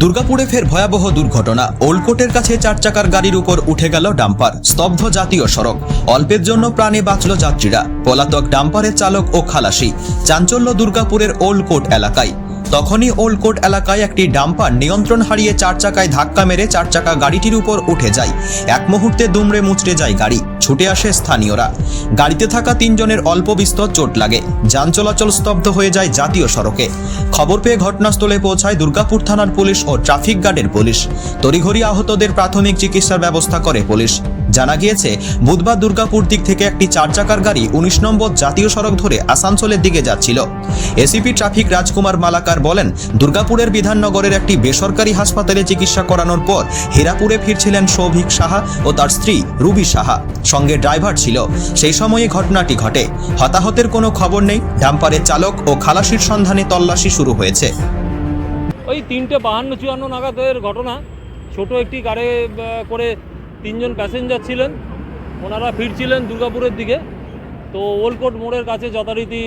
দুর্গাপুরে ফের ভয়াবহ দুর্ঘটনা। ওল্ডকোটের কাছে চার চাকার গাড়ির উপর উঠে গেল ডাম্পার, স্তব্ধ জাতীয় সড়ক। অল্পের জন্য প্রাণে বাঁচল যাত্রীরা। পলাতক ডাম্পারের চালক ও খালাসি। চাঞ্চল্য দুর্গাপুরের ওল্ডকোট এলাকায়। তখনই ওল্ডকোট এলাকায় একটি ডাম্পার নিয়ন্ত্রণ হারিয়ে চার চাকায় ধাক্কা মেরে চার চাকা গাড়িটির উপর উঠে যায়। এক মুহূর্তে দুমড়ে মুচড়ে যায় গাড়ি। ছুটে আসে স্থানীয়রা। গাড়িতে থাকা তিনজনের অল্প বিস্তর চোট লাগে। যান চলাচল স্তব্ধ হয়ে যায় জাতীয় সড়কে। খবর পেয়ে ঘটনাস্থলে পৌঁছায় দুর্গাপুর থানার পুলিশ ও ট্রাফিক গার্ডের পুলিশ। তড়িঘড়ি আহতদের প্রাথমিক চিকিৎসার ব্যবস্থা করে পুলিশ। জানা গিয়েছে, বুধবার দুর্গাপুর দিক থেকে একটি চার চাকার গাড়ি উনিশ নম্বর জাতীয় সড়ক ধরে আসানসোলের দিকে যাচ্ছিল। এসিপি ট্রাফিক রাজকুমার মালাকার বলেন, দুর্গাপুরের বিধাননগরের একটি বেসরকারি হাসপাতালে চিকিৎসা করানোর পর হেরাপুরে ফিরছিলেন সৌভিক সাহা ও তার স্ত্রী রুবি সাহা। সঙ্গে ড্রাইভার ছিল। সেই সময়ে ঘটনাটি ঘটে। হতাহতের কোনো খবর নেই। ডাম্পারের চালক ও খালাসির সন্ধানে তল্লাশি শুরু হয়েছে। ওই তিনটে বাহান্ন চুয়ান্ন নাগাদের ঘটনা। ছোট একটি গাড়ি করে তিনজন প্যাসেঞ্জার ছিলেন, ওনারা ফিরছিলেন দুর্গাপুরের দিকে। তো ওলকোট মোড়ের কাছে যথারীতি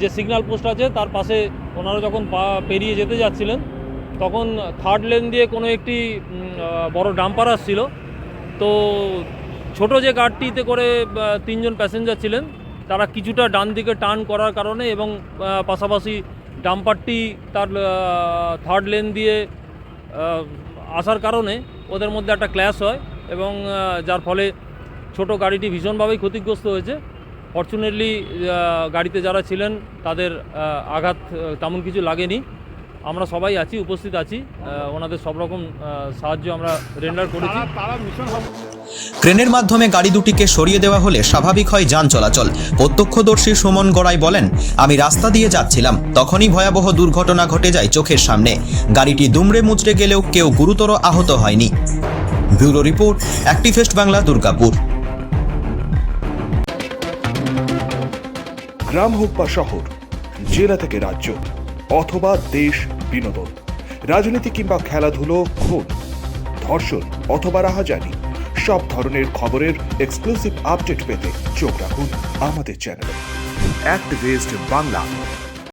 যে সিগন্যাল পোস্ট আছে, তার পাশে ওনারা যখন পেরিয়ে যেতে যাচ্ছিলেন, তখন থার্ড লেন দিয়ে কোনো একটি বড় ডাম্পার আসছিল। তো ছোট যে গাড়িটিতে করে তিনজন প্যাসেঞ্জার ছিলেন, তারা কিছুটা ডান দিকে টার্ন করার কারণে এবং পাশাপাশি ডাম্পারটি তার থার্ড লেন দিয়ে আসার কারণে ওদের মধ্যে একটা ক্ল্যাশ হয় এবং যার ফলে ছোট গাড়িটি ভীষণভাবেই ক্ষতিগ্রস্ত হয়েছে। ফর্চুনেটলি গাড়িতে যারা ছিলেন, তাদের আঘাত তেমন কিছু লাগেনি। আমরা সবাই আছি উপস্থিত আছি। ওনাদের সব রকম সাহায্য আমরা রেন্ডার করেছি। ক্রেনের মাধ্যমে গাড়ি দুটিকে সরিয়ে দেওয়া হলে স্বাভাবিক হয় যান চলাচল। প্রত্যক্ষদর্শী সুমন গড়াই বলেন আমি রাস্তা দিয়ে যাচ্ছিলাম তখনই ভয়াবহ দুর্ঘটনা ঘটে যায় চোখের সামনে। গাড়িটি দুমড়ে মুচড়ে গেলেও কেউ গুরুতর আহত হয়নি। ব্যুরো রিপোর্ট অ্যাক্টিভেস্ট বাংলা দুর্গাপুর। গ্রাম হোক বা শহর জেলা থেকে রাজ্য অথবা দেশ বিনোদন। রাজনীতি কিংবা খেলাধুলো, খুন, ধর্ষণ অথবা রাহাজানি, সব ধরনের খবরের এক্সক্লুসিভ আপডেট পেতে চোখ রাখুন আমাদের চ্যানেলে বেস্ট বাংলা